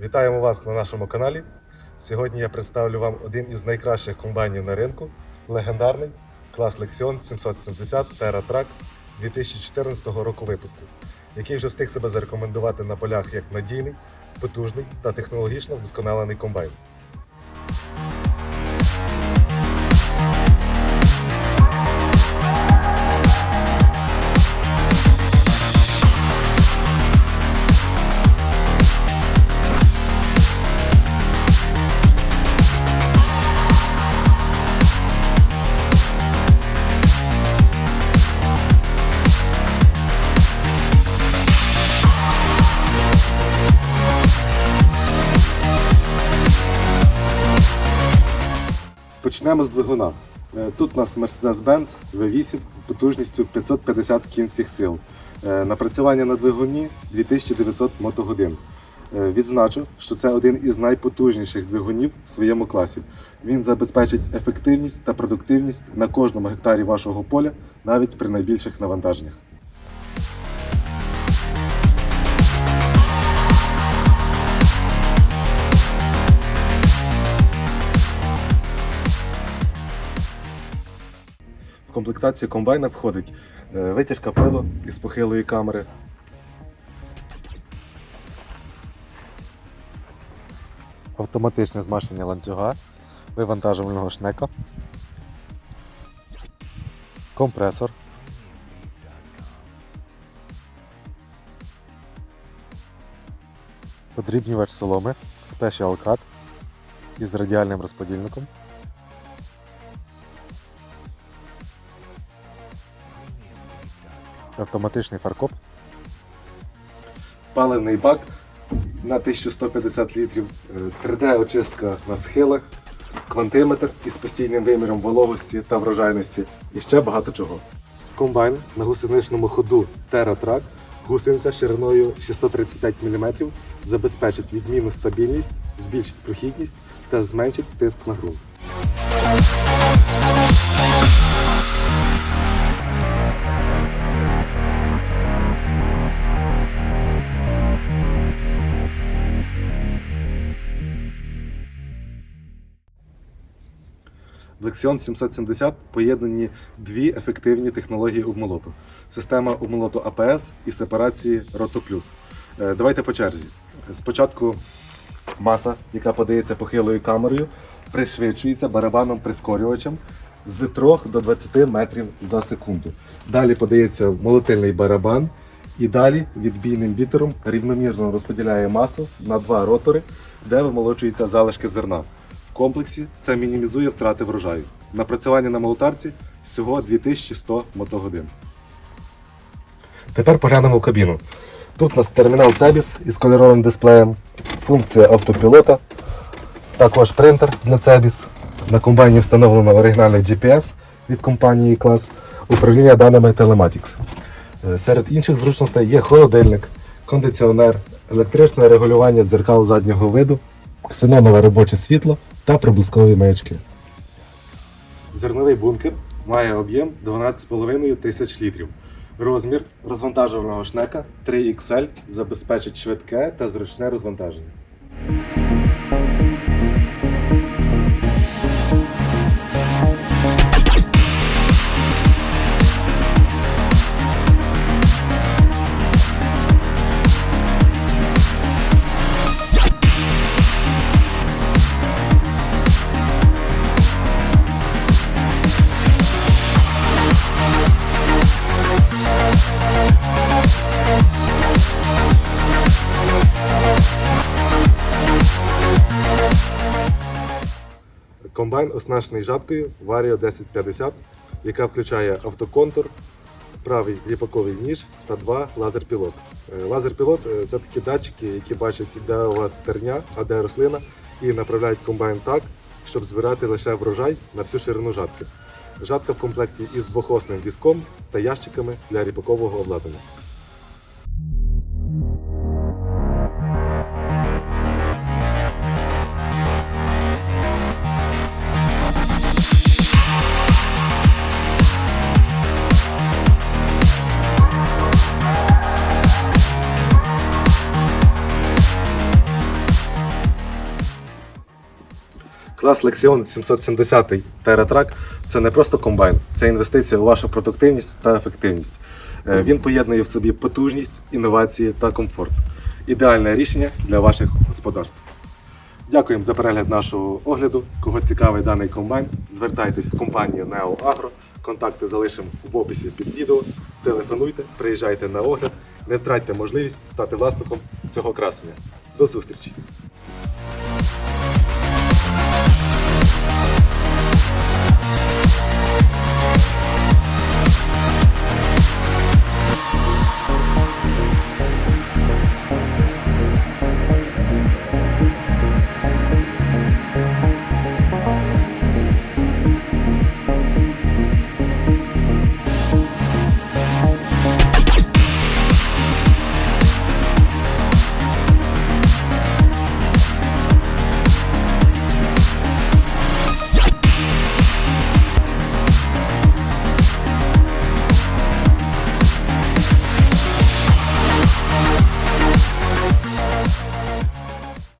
Вітаємо вас на нашому каналі. Сьогодні я представлю вам один із найкращих комбайнів на ринку легендарний клас Lexion 770 TerraTrack 2014 року випуску, який вже встиг себе зарекомендувати на полях як надійний, потужний та технологічно вдосконалений комбайн. Почнемо з двигуна. Е, Тут у нас Mercedes-Benz V8 потужністю 550 кінських сил. Е, Напрацювання на двигуні 2900 мотогодин. Е, Відзначу, що це один із найпотужніших двигунів в своєму класі. Він забезпечить ефективність та продуктивність на кожному гектарі вашого поля, навіть при найбільших навантаженнях. Комплектацію комбайна входить е, витяжка пилу із похилої камери, автоматичне змащення ланцюга, вивантажувального шнека, компресор, подрібнювач соломи Special Cut із радіальним розподільником. Автоматичний фаркоп, паливний бак на 1150 літрів, 3D-очистка на схилах, квантиметр із постійним виміром вологості та врожайності. І ще багато чого. Комбайн на гусеничному ходу TerraTrack гусениця шириною 635 мм забезпечить відмінну стабільність, збільшить прохідність та зменшить тиск на ґрунт. В Lexion 770 поєднані дві ефективні технології обмолоту: система обмолоту АПС і сепарації RotoPlus. Е, Давайте по черзі. Спочатку маса, яка подається похилою камерою, пришвидшується барабаном прискорювачем з 3 до 20 метрів за секунду. Далі подається молотильний барабан, і далі відбійним бітером рівномірно розподіляє масу на два ротори, де вимолочуються залишки зерна. Комплексі це мінімізує втрати врожаю. Напрацювання на молотарці всього 2100 мотогодин. Тепер поглянемо в кабіну. Тут у нас термінал Cebis із кольоровим дисплеєм, функція автопілота, також принтер для Cebis. На комбайні встановлено оригінальний GPS від компанії клас управління даними Telematics. Е, Серед інших зручностей є холодильник, кондиціонер, електричне регулювання дзеркал заднього виду, ксенонове робоче світло та проблискові маячки. Зерновий бункер має об'єм 12,5 тисяч літрів. Розмір розвантажуваного шнека 3XL забезпечить швидке та зручне розвантаження. Комбайн оснащений жаткою Vario 1050, яка включає автоконтур, правий ріпаковий ніж та два лазер-пілот. Е, Лазер-пілот е, це такі датчики, які бачать, де у вас терня, а де рослина, і направляють комбайн так, щоб збирати лише врожай на всю ширину жатки. Жатка в комплекті із двохосним візком та ящиками для ріпакового обладнання. Клас Lexion 770 TerraTrack – це не просто комбайн, це інвестиція у вашу продуктивність та ефективність. Е, Він поєднує в собі потужність, інновації та комфорт. Ідеальне рішення для ваших господарств. Дякуємо за перегляд нашого огляду. Кого цікавий даний комбайн, звертайтесь в компанію Neo Agro. Контакти залишимо в описі під відео. Телефонуйте, приїжджайте на огляд, не втратьте можливість стати власником цього красення. До зустрічі!